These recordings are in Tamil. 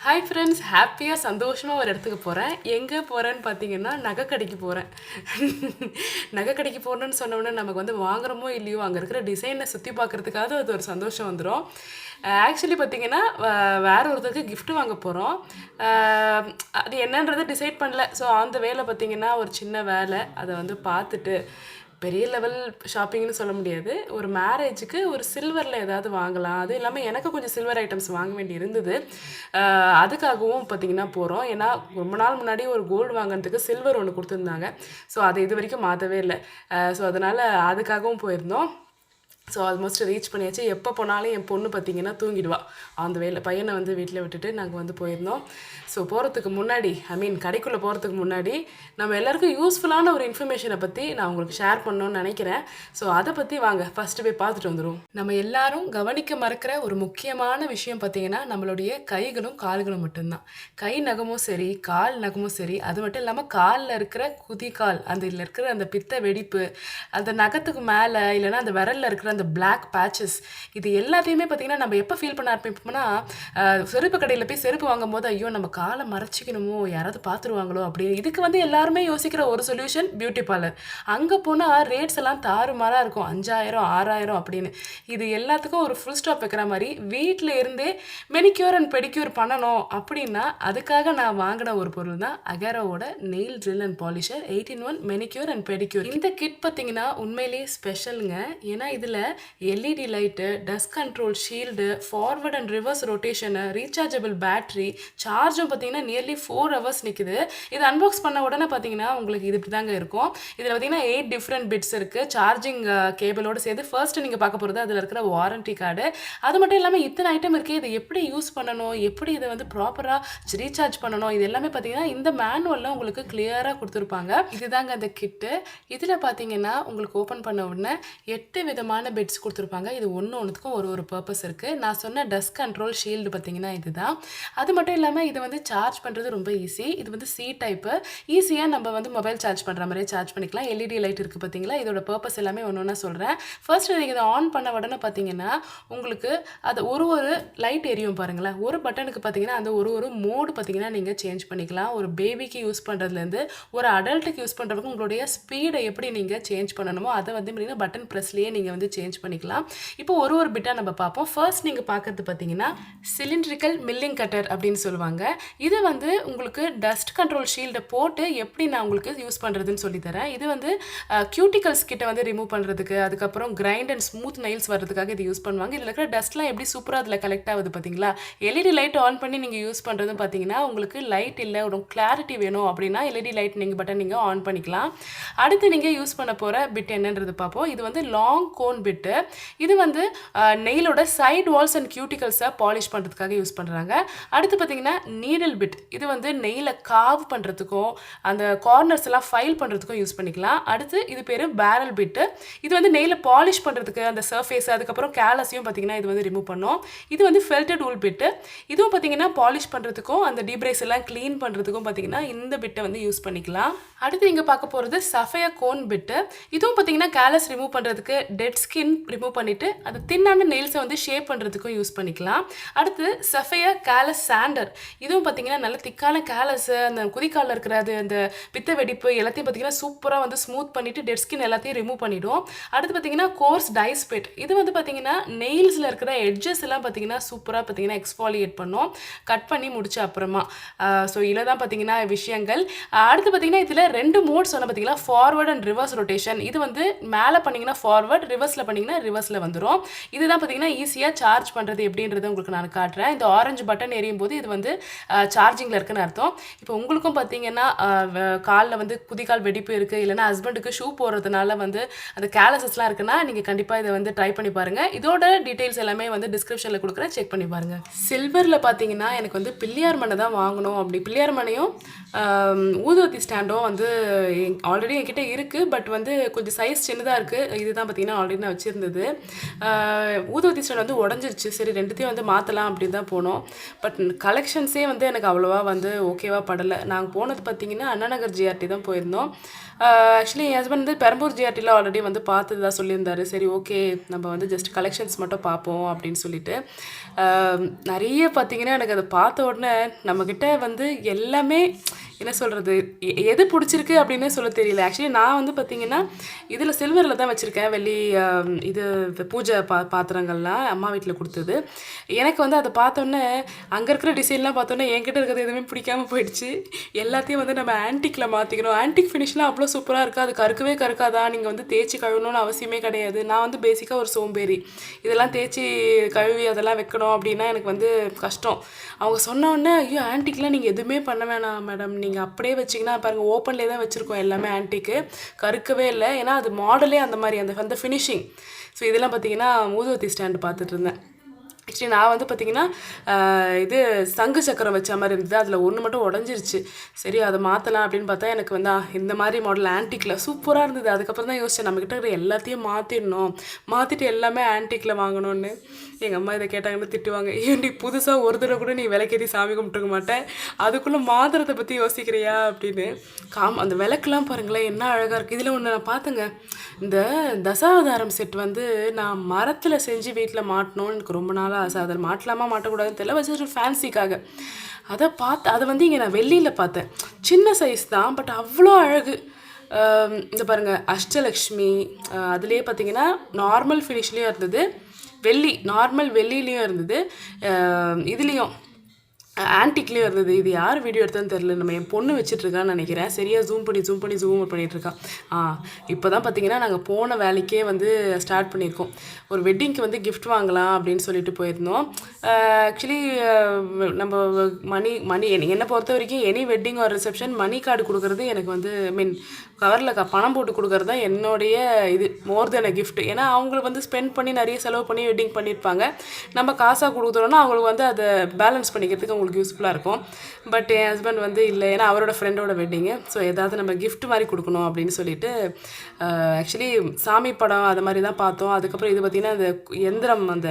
ஹாய் ஃப்ரெண்ட்ஸ் ஹாப்பியாக சந்தோஷமாக ஒரு இடத்துக்கு போகிறேன் எங்கே போகிறேன்னு பார்த்தீங்கன்னா நகை கடைக்கு போகிறேன் நகை கடைக்கு போகணுன்னு சொன்ன நமக்கு வந்து வாங்குறோமோ இல்லையோ அங்கே இருக்கிற டிசைனை சுற்றி பார்க்குறதுக்காவது அது ஒரு சந்தோஷம் வந்துடும் ஆக்சுவலி பார்த்தீங்கன்னா வேறு வேற ஒருத்தருக்கு கிஃப்ட் வாங்க போகிறோம் அது என்னன்றதை டிசைட் பண்ணல. ஸோ அந்த வேலை பார்த்தீங்கன்னா ஒரு சின்ன வேலை. அதை வந்து பார்த்துட்டு பெரிய லெவல் ஷாப்பிங்னு சொல்ல முடியாது. ஒரு மேரேஜுக்கு ஒரு சில்வரில் ஏதாவது வாங்கலாம். அது இல்லாமல் எனக்கு கொஞ்சம் சில்வர் ஐட்டம்ஸ் வாங்க வேண்டி இருந்தது. அதுக்காகவும் பார்த்தீங்கன்னா போகிறோம் ஏன்னா ரொம்ப நாள் முன்னாடி ஒரு கோல்டு வாங்கினதுக்கு சில்வர் ஒன்று கொடுத்துருந்தாங்க. ஸோ அதை இது வரைக்கும் மாற்றவே இல்லை. ஸோ அதனால் அதுக்காகவும் போயிருந்தோம். ஸோ ஆல்மோஸ்ட் ரீச் பண்ணியாச்சு. எப்போ போனாலும் என் பொண்ணு பார்த்தீங்கன்னா தூங்கிடுவா. அந்த வேலை பையனை வந்து வீட்டில் விட்டுட்டு நாங்கள் வந்து போயிருந்தோம். ஸோ போகிறதுக்கு முன்னாடி ஐ மீன் கடைக்குள்ளே போகிறதுக்கு முன்னாடி நம்ம எல்லாருக்கும் யூஸ்ஃபுல்லான ஒரு இன்ஃபர்மேஷனை பற்றி நான் உங்களுக்கு ஷேர் பண்ணணும்னு நினைக்கிறேன். ஸோ அதை பற்றி வாங்க. ஃபஸ்ட்டு போய் பார்த்துட்டு வந்துடும் நம்ம எல்லாரும் கவனிக்க மறக்கிற ஒரு முக்கியமான விஷயம் பார்த்தீங்கன்னா நம்மளுடைய கைகளும் கால்களும் மட்டும்தான். கை நகமும் சரி கால் நகமும் சரி அது மட்டும் இல்லாமல் காலில் இருக்கிற குதிகால் அந்த இதில் இருக்கிற அந்த பித்த வெடிப்பு அந்த நகத்துக்கு மேலே இல்லைன்னா அந்த விரலில் இருக்கிற அந்த பிளாக் பேச்சஸ் இது எல்லாத்தையுமே பார்த்தீங்கன்னா நம்ம எப்போ ஃபீல் பண்ண ஆரம்பிப்போம்னா செருப்பு கடையில் போய் செருப்பு வாங்கும் போது ஐயோ நம்ம காலை மறைச்சிக்கணுமோ யாராவது பார்த்துருவாங்களோ அப்படின்னு. இதுக்கு வந்து எல்லாருமே யோசிக்கிற ஒரு சொல்யூஷன் பியூட்டி பார்லர் அங்கே போனால் ரேட்ஸ் எல்லாம் தாறுமாறாக இருக்கும். அஞ்சாயிரம் ஆறாயிரம் அப்படின்னு. இது எல்லாத்துக்கும் ஒரு ஃபுல் ஸ்டாப் வைக்கிற மாதிரி வீட்டில் இருந்தே மெனிக்யூர் அண்ட் பெடிக்யூர் பண்ணணும் அப்படின்னா அதுக்காக நான் வாங்கின ஒரு பொருள் தான் அகேரோவோட nail drill and polisher eight in one manicure and pedicure இந்த கிட் பார்த்தீங்கன்னா உண்மையிலேயே ஸ்பெஷலுங்க ஏன்னா இதில் LED light dust control shield forward and reverse rotation rechargeable battery சார்ஜும் பார்த்தீங்கன்னா நியர்லி ஃபோர் ஹவர்ஸ் நிற்குது இது அன்பாக்ஸ் பண்ண உடனே பார்த்தீங்கன்னா உங்களுக்கு இது இப்படி தாங்க இருக்கும். இதில் பார்த்தீங்கன்னா எயிட் டிஃப்ரெண்ட் பிட்ஸ் இருக்குது சார்ஜிங் கேபிளோடு சேர்த்து ஃபர்ஸ்ட் நீங்கள் பார்க்க போகிறது அதில் இருக்கிற வாரண்டி கார்டு அது மட்டும் இல்லாமல் இத்தனை ஐட்டம் இருக்குது இதை எப்படி யூஸ் பண்ணணும்? எப்படி இதை வந்து ப்ராப்பராக ரீசார்ஜ் பண்ணணும்? இது எல்லாமே பார்த்தீங்கன்னா இந்த மேனுவலில் உங்களுக்கு கிளியராக கொடுத்துருப்பாங்க. இதுதாங்க அந்த கிட்டு இதில் பார்த்தீங்கன்னா உங்களுக்கு ஓப்பன் பண்ண உடனே எட்டு விதமான பெட்ஸ் கொடுத்துருப்பாங்க. இது ஒன்று ஒன்றுத்துக்கும் ஒரு ஒரு பர்பஸ் இருக்குது நான் சொன்ன டஸ்ட் கண்ட்ரோல் ஷீல்டு பார்த்தீங்கன்னா இதுதான். அது மட்டும் இல்லாமல் இதை வந்து சார்ஜ் பண்ணுறது ரொம்ப ஈஸி இது வந்து சி டைப்பு ஈஸியாக நம்ம வந்து மொபைல் சார்ஜ் பண்ணுற மாதிரியே சார்ஜ் பண்ணிக்கலாம். எல்இடி லைட் இருக்குது பார்த்தீங்களா? இதோட பர்பஸ் எல்லாமே ஒன்று ஒன்றா சொல்கிறேன் ஃபர்ஸ்ட் நீங்கள் இதை ஆன் பண்ண உடனே பார்த்தீங்கன்னா உங்களுக்கு அது ஒரு ஒரு லைட் எரியும் பாருங்களேன். ஒரு பட்டனுக்கு பார்த்தீங்கன்னா அந்த ஒரு ஒரு மோடு பார்த்தீங்கன்னா நீங்கள் சேஞ்ச் பண்ணிக்கலாம். ஒரு பேபிக்கு யூஸ் பண்ணுறதுலேருந்து ஒரு அடல்ட்டுக்கு யூஸ் பண்ணுறதுக்கு உங்களுடைய ஸ்பீடை எப்படி நீங்கள் சேஞ்ச் பண்ணணுமோ அதை வந்து பார்த்தீங்கன்னா பட்டன் ப்ரெஸ்லேயே நீங்கள் வந்து சேஞ்ச் பண்ணிக்கலாம். இப்போ ஒரு ஒரு பிட்டாக நம்ம பார்ப்போம். ஃபர்ஸ்ட் நீங்கள் பார்க்கறது பார்த்தீங்கன்னா சிலிண்ட்ரிக்கல் மில்லிங் கட்டர் அப்படின்னு சொல்லுவாங்க. இது வந்து உங்களுக்கு டஸ்ட் கண்ட்ரோல் ஷீல்டை போட்டு எப்படி நான் உங்களுக்கு யூஸ் பண்ணுறதுன்னு சொல்லித்தரேன் இது வந்து கியூட்டிகல்ஸ் கிட்ட வந்து ரிமூவ் பண்ணுறதுக்கு அதுக்கப்புறம் கிரைண்ட் அண்ட் ஸ்மூத் நெயில்ஸ் வர்றதுக்காக இது யூஸ் பண்ணுவாங்க. இதில் இருக்கிற டஸ்ட்லாம் எப்படி சூப்பராக அதில் கலெக்ட் ஆகுது பார்த்தீங்களா? எல்இடி லைட் ஆன் பண்ணி நீங்கள் யூஸ் பண்ணுறது பார்த்தீங்கன்னா உங்களுக்கு லைட் இல்லை ஒரு கிளாரிட்டி வேணும் அப்படின்னா எல்இடி லைட் நீங்கள் பட்டன் நீங்கள் ஆன் பண்ணிக்கலாம். அடுத்து நீங்கள் யூஸ் பண்ண போகிற பிட் என்னன்றது பார்ப்போம். இது வந்து லாங் கோன் பிட் பிட்டு இது வந்து நெயிலோட சைடு வால்ஸ் அண்ட் கியூட்டிகல்ஸை பாலிஷ் பண்ணுறதுக்காக யூஸ் பண்ணுறாங்க அடுத்து பார்த்தீங்கன்னா நீடல் பிட் இது வந்து நெயிலை காவ் பண்ணுறதுக்கும் அந்த கார்னர்ஸ் எல்லாம் ஃபைல் பண்ணுறதுக்கும் யூஸ் பண்ணிக்கலாம். அடுத்து இது பேர் பேரல் பிட்டு இது வந்து நெயிலை பாலிஷ் பண்ணுறதுக்கு அந்த சர்ஃபேஸ் அதுக்கப்புறம் கேலஸையும் பார்த்தீங்கன்னா இது வந்து ரிமூவ் பண்ணும். இது வந்து ஃபெல்டட் ஊல் பிட்டு இதுவும் பார்த்தீங்கன்னா பாலிஷ் பண்ணுறதுக்கும் அந்த டீப்ரேஸ் எல்லாம் க்ளீன் பண்ணுறதுக்கும் பார்த்தீங்கன்னா இந்த பிட்டை வந்து யூஸ் பண்ணிக்கலாம். அடுத்து இங்கே பார்க்க போகிறது சஃபையா கோன் பிட்டு இதுவும் பார்த்தீங்கன்னா கேலஸ் ரிமூவ் பண்ணுறதுக்கு டெட் ஸ்கின் ஸ்கின் ரிமூவ் பண்ணிவிட்டு அது தின்னான நெயில்ஸை வந்து ஷேப் பண்ணுறதுக்கும் யூஸ் பண்ணிக்கலாம். அடுத்து சஃபையா கேலஸ் சாண்டர் இதுவும் பார்த்தீங்கன்னா நல்ல திக்கான கேலஸு அந்த குதிக்காலில் இருக்கிற அது அந்த பித்த வெடிப்பு எல்லாத்தையும் பார்த்தீங்கன்னா சூப்பராக வந்து ஸ்மூத் பண்ணிவிட்டு டெட் ஸ்கின் எல்லாத்தையும் ரிமூவ் பண்ணிவிடும் அடுத்து பார்த்தீங்கன்னா கோர்ஸ் டைஸ்பெட் இது வந்து பார்த்தீங்கன்னா நெயில்ஸில் இருக்கிற எட்ஜஸ் எல்லாம் பார்த்தீங்கன்னா சூப்பராக பார்த்தீங்கன்னா எக்ஸ்பாலியேட் பண்ணும். கட் பண்ணி முடிச்ச அப்புறமா. ஸோ இதில் தான் பார்த்தீங்கன்னா விஷயங்கள். அடுத்து பார்த்தீங்கன்னா இதில் ரெண்டு மோட் சொன்ன பார்த்திங்கன்னா ஃபார்வர்ட் அண்ட் ரிவர்ஸ் ரொட்டேஷன் இது வந்து மேலே பண்ணிங்கன்னா ஃபார்வர்ட் ரிவர்ஸில் பண்ணீங்கன்னா ரிவர்ஸில் வந்துடும் இதுதான் பார்த்தீங்கன்னா ஈஸியாக சார்ஜ் பண்ணுறது எப்படின்றத உங்களுக்கு நான் காட்டுறேன். இந்த ஆரஞ்சு பட்டன் எரியும் போது இது வந்து சார்ஜிங்கில் இருக்குன்னு அர்த்தம். இப்போ உங்களுக்கும் பார்த்தீங்கன்னா காலில் வந்து குதிகால் வெடிப்பு இருக்குது இல்லைனா ஹஸ்பண்டுக்கு ஷூ போடுறதுனால வந்து அந்த கேலசஸ்லாம் இருக்குன்னா நீங்கள் கண்டிப்பாக இதை வந்து ட்ரை பண்ணி பாருங்கள் இதோட டீட்டெயில்ஸ் எல்லாமே வந்து டிஸ்கிரிப்ஷனில் கொடுக்குறேன். செக் பண்ணி பாருங்கள் சில்வரில் பார்த்தீங்கன்னா எனக்கு வந்து பிள்ளையார் மனை தான் வாங்கணும். அப்படி பிள்ளையார் மனையும் ஊதுவத்தி ஸ்டாண்டும் வந்து ஆல்ரெடி என்கிட்ட இருக்குது பட் வந்து கொஞ்சம் சைஸ் சின்னதாக இருக்குது இதுதான் பார்த்தீங்கன்னா ஆல்ரெடி நான் வச்சுருந்தது. ஊதுவத்தி ஸ்டாண்ட் வந்து உடஞ்சிருச்சு. சரி ரெண்டுத்தையும் வந்து மாற்றலாம் அப்படின்னு தான் போனோம். பட் கலெக்ஷன்ஸே வந்து எனக்கு அவ்வளோவா வந்து ஓகேவா படலை. நாங்கள் போனது பார்த்தீங்கன்னா அண்ணாநகர் ஜிஆர்டி தான் போயிருந்தோம். ஆக்சுவலி என் ஹஸ்பண்ட் வந்து பெரம்பூர் ஜிஆர்டியில் ஆல்ரெடி வந்து பார்த்து தான் சொல்லியிருந்தாரு. சரி ஓகே நம்ம வந்து ஜஸ்ட் கலெக்ஷன்ஸ் மட்டும் பார்ப்போம் அப்படின்னு சொல்லிட்டு. நிறைய பார்த்தீங்கன்னா எனக்கு அதை பார்த்த உடனே நம்மக்கிட்ட வந்து எல்லாமே என்ன சொல்கிறது எது பிடிச்சிருக்கு அப்படின்னு சொல்ல தெரியல. ஆக்சுவலி நான் வந்து பார்த்திங்கன்னா இதில் சில்வரில் தான் வச்சுருக்கேன். வெள்ளி இது இந்த பூஜை பா பாத்திரங்கள்லாம் அம்மா வீட்டில் கொடுத்தது. எனக்கு வந்து அதை பார்த்தோன்னே அங்கே இருக்கிற டிசைன்லாம் பார்த்தோன்னே என்கிட்ட இருக்கிறது எதுவுமே பிடிக்காம போயிடுச்சு. எல்லாத்தையும் வந்து நம்ம ஆன்டிக்கில் மாற்றிக்கணும் ஆன்டிக் ஃபினிஷ்லாம் அவ்வளோ சூப்பராக இருக்குது அது கருக்கவே கருக்காதா? நீங்கள் வந்து தேய்ச்சி கழுவணும்னு அவசியமே கிடையாது. நான் வந்து பேசிக்காக ஒரு சோம்பேறி. இதெல்லாம் தேய்ச்சி கழுவி அதெல்லாம் வைக்கணும் அப்படின்னா எனக்கு வந்து கஷ்டம். அவங்க சொன்ன உடனே ஐயோ ஆன்டிக்லாம் நீங்கள் எதுவுமே பண்ண வேணாம் மேடம் நீங்கள் அப்படியே வச்சிங்கன்னா பாருங்கள் ஓப்பன்லேயே தான் வச்சுருக்கோம் எல்லாமே ஆன்டிக்கு கருக்கவே இல்லை. ஏன்னா அது மாடலே அந்த மாதிரி அந்த அந்த ஃபினிஷிங் ஸோ இதெல்லாம் பார்த்தீங்கன்னா ஊதுவத்தி ஸ்டாண்டு பார்த்துட்டு இருந்தேன் ஆக்சுவலி நான் வந்து பார்த்தீங்கன்னா இது சங்கு சக்கரம் வச்ச மாதிரி இருந்தது. அதில் ஒன்று மட்டும் உடஞ்சிருச்சு. சரி அதை மாற்றலாம் அப்படின்னு பார்த்தா எனக்கு வந்து இந்த மாதிரி மாடல் ஆன்டிக்கில் சூப்பராக இருந்தது. அதுக்கப்புறம் தான் யோசிச்சேன் நம்மக்கிட்ட இருக்கிற எல்லாத்தையும் மாற்றிடணும் மாற்றிட்டு எல்லாமே ஆன்டிக்கில் வாங்கணும்னு. எங்கள் அம்மா இதை கேட்டாங்கன்னு திட்டுவாங்க. ஏன்டி புதுசாக ஒரு தடவை கூட நீ விளக்கேற்றி சாமி கும்பிட்டுக்க மாட்டேன்? அதுக்குள்ளே மாத்திரத்தை பற்றி யோசிக்கிறியா அப்படின்னு. காம் அந்த விளக்குலாம் பாருங்களேன் என்ன அழகாக இருக்குது இதில் ஒன்று நான் பார்த்தேங்க. இந்த தசாவதாரம் செட் வந்து நான் மரத்தில் செஞ்சு வீட்டில் மாட்டணும்னு எனக்கு ரொம்ப நாளாக ஆசை. அதை மாட்டலாமா மாட்டக்கூடாதுன்னு தெரியல. வச்சு ஃபேன்சிக்காக அதை பார்த்து அதை வந்து இங்கே நான் வெள்ளியில் பார்த்தேன். சின்ன சைஸ் தான் பட் அவ்வளோ அழகு. இந்த பாருங்கள் அஷ்டலக்ஷ்மி அதுலேயே பார்த்தீங்கன்னா நார்மல் ஃபினிஷ்லேயும் இருந்தது. வெள்ளி நார்மல் வெள்ளிலையும் இருந்தது. இதுலேயும். ஆன்டிக்லேயே இருந்தது. இது யார் வீடியோ எடுத்ததுன்னு தெரில நம்ம என் பொண்ணு வச்சுட்ருக்கான்னு நினைக்கிறேன். சரியாக ஜூம் பண்ணி ஜூம் பண்ணி ஜூம் பண்ணிட்டு இருக்கா. ஆ இப்போ தான் பார்த்தீங்கன்னா நாங்கள் போன வேலைக்கே வந்து ஸ்டார்ட் பண்ணியிருக்கோம். ஒரு வெட்டிங்க்கு வந்து கிஃப்ட் வாங்கலாம் அப்படின்னு சொல்லிட்டு போயிருந்தோம். ஆக்சுவலி நம்ம மணி மணி என்னை பொறுத்த வரைக்கும் எனி வெட்டிங் ஒரு ரிசப்ஷன் மணி கார்டு கொடுக்குறது எனக்கு வந்து மீன் கவரில் க பணம் போட்டு கொடுக்குறது தான் என்னுடைய இது. மோர் தென் அ கிஃப்ட் ஏன்னா அவங்களுக்கு வந்து ஸ்பெண்ட் பண்ணி நிறைய செலவு பண்ணி வெட்டிங் பண்ணியிருப்பாங்க. நம்ம காசாக கொடுக்குறோன்னா அவங்களுக்கு வந்து அதை பேலன்ஸ் பண்ணிக்கிறதுக்கு உங்களுக்கு யூஸ்ஃபுல்லாக இருக்கும். பட் என் ஹஸ்பண்ட் வந்து இல்லை ஏன்னா அவரோட ஃப்ரெண்டோட வெட்டிங்கு ஸோ ஏதாவது நம்ம கிஃப்ட் மாதிரி கொடுக்கணும் அப்படின்னு சொல்லிட்டு ஆக்சுவலி சாமி படம் அது மாதிரி தான் பார்த்தோம். அதுக்கப்புறம் இது பார்த்திங்கன்னா அந்த எந்திரம் அந்த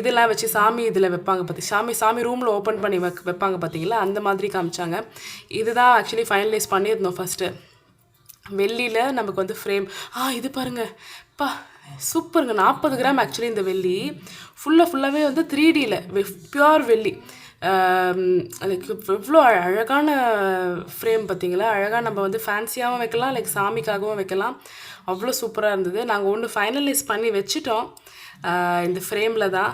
இதெல்லாம் வச்சு சாமி இதில் வைப்பாங்க பார்த்தி சாமி சாமி ரூமில் ஓப்பன் பண்ணி வைக்க வைப்பாங்க பார்த்தீங்களா அந்த மாதிரி காமிச்சாங்க. இதுதான் ஆக்சுவலி ஃபைனலைஸ் பண்ணியிருந்தோம் ஃபஸ்ட்டு வெள்ளியில் நமக்கு வந்து ஃப்ரேம் ஆ இது பாருங்கள் பா சூப்பருங்க நாற்பது கிராம் ஆக்சுவலி இந்த வெள்ளி. ஃபுல்லாக ஃபுல்லாகவே வந்து த்ரீ டியில் பியூர் வெள்ளி. லைக் எவ்வளோ அழகான ஃப்ரேம் பார்த்தீங்களா? அழகாக நம்ம வந்து ஃபேன்சியாகவும் வைக்கலாம் லைக் சாமிக்காகவும் வைக்கலாம். அவ்வளோ சூப்பராக இருந்தது. நாங்கள் ஒன்று ஃபைனலைஸ் பண்ணி வச்சுட்டோம். இந்த ஃப்ரேமில் தான்.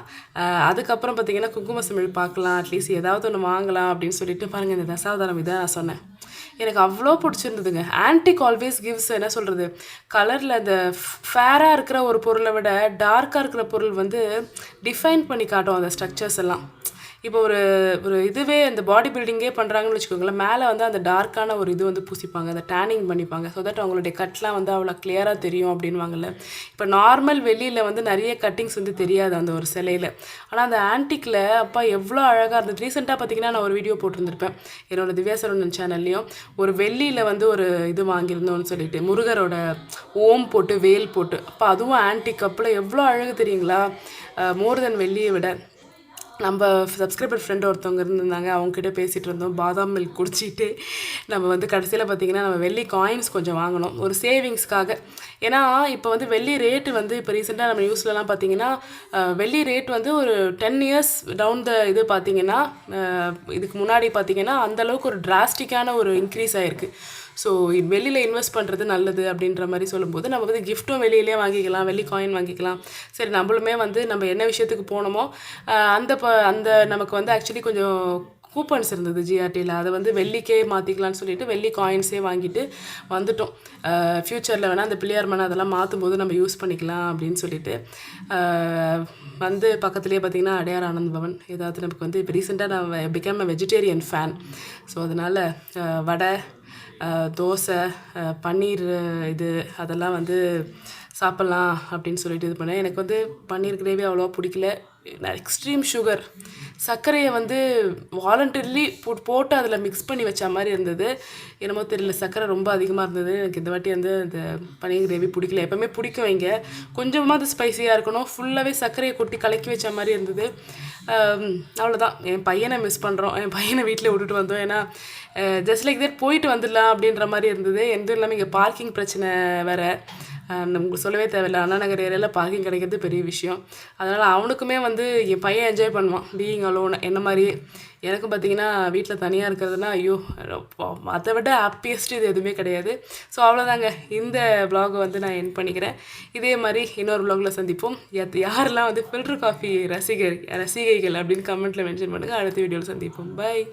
அதுக்கப்புறம் பார்த்திங்கன்னா குங்கும சிமிழ் பார்க்கலாம். அட்லீஸ்ட் ஏதாவது ஒன்று வாங்கலாம் அப்படின்னு சொல்லிட்டு பாருங்கள் இந்த தசாவதாரம் இதை நான் சொன்னேன். எனக்கு அவ்வளோ பிடிச்சிருந்ததுங்க. ஆன்டிக் ஆல்வேஸ் கிவ்ஸ் என்ன சொல்கிறது கலரில் அந்த ஃபேராக இருக்கிற ஒரு பொருளை விட டார்க்காக இருக்கிற பொருள் வந்து டிஃபைன் பண்ணி காட்டும் அந்த ஸ்ட்ரக்சர்ஸ் எல்லாம். இப்போ ஒரு ஒரு இதுவே இந்த பாடி பில்டிங்கே பண்ணுறாங்கன்னு வச்சுக்கோங்களேன் மேலே வந்து அந்த டார்க்கான ஒரு இது வந்து பூசிப்பாங்க அந்த டேனிங் பண்ணிப்பாங்க. ஸோ தட் அவங்களுடைய கட்லாம் வந்து அவ்வளோ கிளியராக தெரியும் அப்படின்வாங்கல்ல இப்போ நார்மல் வெளியில் வந்து நிறைய கட்டிங்ஸ் வந்து தெரியாது அந்த ஒரு சிலையில். ஆனால் அந்த ஆன்டிக்கில் அப்பா எவ்வளோ அழகாக இருந்தது. ரீசெண்டாக பார்த்தீங்கன்னா நான் ஒரு வீடியோ போட்டிருந்திருப்பேன். என்னோட திவ்யாசரன் சேனல்லையும் ஒரு வெள்ளியில் வந்து ஒரு இது வாங்கியிருந்தோம்னு சொல்லிட்டு முருகரோட ஓம் போட்டு வேல் போட்டு. அப்போ அதுவும் ஆன்டிக் கப்பில் எவ்வளோ அழகு தெரியுங்களா? மோர் தென் வெள்ளியை விட. நம்ம சப்ஸ்கிரைபர் ஃப்ரெண்டு ஒருத்தவங்க இருந்திருந்தாங்க அவங்ககிட்ட பேசிகிட்டு இருந்தோம். பாதாம் மில்க் குடிச்சிட்டு நம்ம வந்து கடைசியில் பார்த்திங்கன்னா நம்ம வெள்ளி காயின்ஸ் கொஞ்சம் வாங்கினோம். ஒரு சேவிங்ஸ்க்காக ஏன்னா இப்போ வந்து வெள்ளி ரேட்டு வந்து இப்போ ரீசெண்டாக நம்ம நியூஸ்லலாம் பார்த்தீங்கன்னா வெள்ளி ரேட் வந்து ஒரு டென் இயர்ஸ் டவுன் த இது பார்த்திங்கன்னா இதுக்கு முன்னாடி பார்த்திங்கன்னா அந்தளவுக்கு ஒரு டிராஸ்டிக்கான ஒரு இன்க்ரீஸ் ஆகிருக்கு ஸோ வெளியில் இன்வெஸ்ட் பண்ணுறது நல்லது அப்படின்ற மாதிரி சொல்லும்போது நம்ம வந்து கிஃப்ட்டும் வெளியிலே வாங்கிக்கலாம் வெள்ளி காயின் வாங்கிக்கலாம். சரி நம்மளுமே வந்து நம்ம என்ன விஷயத்துக்கு போனோமோ அந்த ப அந்த நமக்கு வந்து ஆக்சுவலி கொஞ்சம் கூப்பன்ஸ் இருந்தது ஜிஆர்டியில் அதை வந்து வெள்ளிக்கே மாற்றிக்கலாம்னு சொல்லிட்டு வெள்ளி காயின்ஸே வாங்கிட்டு வந்துட்டோம். ஃப்யூச்சரில் வேணால் அந்த பிள்ளையார் மனை அதெல்லாம் மாற்றும் போது நம்ம யூஸ் பண்ணிக்கலாம் அப்படின்னு சொல்லிட்டு வந்து பக்கத்துலேயே பார்த்தீங்கன்னா அடையார் ஆனந்த் பவன் ஏதாவது நமக்கு வந்து இப்போ ரீசெண்டாக நான் become a vegetarian fan so அதனால் வடை தோசை பன்னீர் இது அதெல்லாம் வந்து சாப்பிட்லாம் அப்படின்னு சொல்லிட்டு இது பண்ணேன். எனக்கு வந்து பன்னீர் கிரேவி அவ்வளோவா பிடிக்கல. எக்ஸ்ட்ரீம் சுகர் சர்க்கரையை வந்து வாலண்டரிலி போட் போட்டு அதில் மிக்ஸ் பண்ணி வச்ச மாதிரி இருந்தது. என்னமோ தெரியல சர்க்கரை ரொம்ப அதிகமாக இருந்தது. எனக்கு இந்த வாட்டி வந்து அந்த பன்னீர் கிரேவி பிடிக்கல. எப்போவுமே பிடிக்கும் இங்கே. கொஞ்சமாக அது ஸ்பைசியாக இருக்கணும். ஃபுல்லாகவே சர்க்கரையை கொட்டி கலக்கி வச்ச மாதிரி இருந்தது. அவ்வளோதான் என் பையனை மிஸ் பண்ணுறோம் என் பையனை வீட்டில் விட்டுட்டு வந்தோம். ஏன்னா ஜஸ்ட் லைக் தேட் போயிட்டு வந்துடலாம் அப்படின்ற மாதிரி இருந்தது. எந்த இல்லாமல் இங்கே பார்க்கிங் பிரச்சனை வேறு. உங்களுக்கு சொல்லவே தேவையில்ல. அண்ணா நகர் ஏரியாவில் பார்க்கிங் கிடைக்கிறது பெரிய விஷயம். அதனால் அவனுக்குமே வந்து என் பையன் என்ஜாய் பண்ணுவான். பீயிங் அலோன் என்ன மாதிரி? எனக்கு பார்த்தீங்கன்னா வீட்டில் தனியாக இருக்கிறதுனா ஐயோ அதை விட ஹாப்பியஸ்ட் இது எதுவுமே கிடையாது. ஸோ அவ்வளோதாங்க இந்த ப்ளாகை வந்து நான் என் பண்ணிக்கிறேன். இதே மாதிரி இன்னொரு ப்ளாகில் சந்திப்போம். யாத்- யாரெல்லாம் வந்து ஃபில்டர் காஃபி ரசிகர் ரசிகைகள் அப்படின்னு கமெண்ட்டில் மென்ஷன் பண்ணுங்கள் அடுத்த வீடியோவில் சந்திப்போம். பை